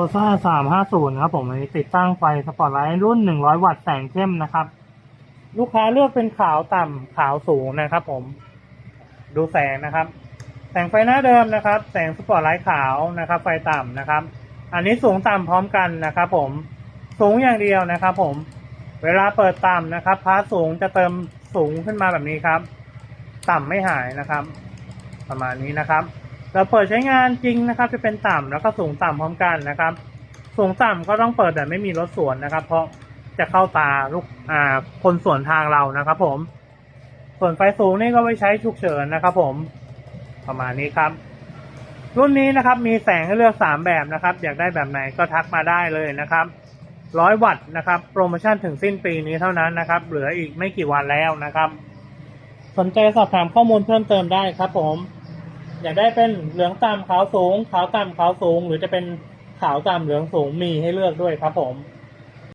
ตัวซ่าสามห้าศูนย์ครับผมอันนี้ติดตั้งไฟสปอตไลท์รุ่นหนึ่งร้อยวัตต์แสงเข้มนะครับ ลูกค้าเลือกเป็นขาวต่ำขาวสูงนะครับ ผม ดูแสงนะครับ แสงไฟหน้าเดิมนะครับ แสงสปอตไลท์ขาวนะครับ ไฟต่ำนะครับ อันนี้สูงต่ำพร้อมกันนะครับ ผม สูงอย่างเดียวนะครับ ผม เวลาเปิดต่ำนะครับ พาร์ทสูงจะเติมสูงขึ้นมาแบบนี้ครับ ต่ำไม่หายนะครับ ประมาณนี้นะครับ เราเปิดใช้งานจริงนะครับ จะเป็นต่ำแล้วก็สูงต่ำพร้อมกันนะครับ สูงต่ำก็ต้องเปิดแต่ไม่มีรถสวนนะครับ เพราะจะเข้าตาลูกอ่าคนสวนทางเรานะครับ ผม ส่วนไฟสูงนี่ก็ไว้ใช้ฉุกเฉินนะครับ ผมประมาณนี้ครับ รุ่นนี้นะครับ มีแสงให้เลือกสามแบบนะครับ อยากได้แบบไหนก็ทักมาได้เลยนะครับร้อยวัตต์นะครับ โปรโมชั่นถึงสิ้นปีนี้เท่านั้นนะครับ เหลืออีกไม่กี่วันแล้วนะครับ สนใจสอบถามข้อมูลเพิ่มเติมได้ครับผม อยากได้เป็นเหลืองต่ำขาวสูง ขาวต่ำขาวสูง หรือจะเป็นขาวต่ำเหลืองสูงมีให้เลือกด้วยครับผม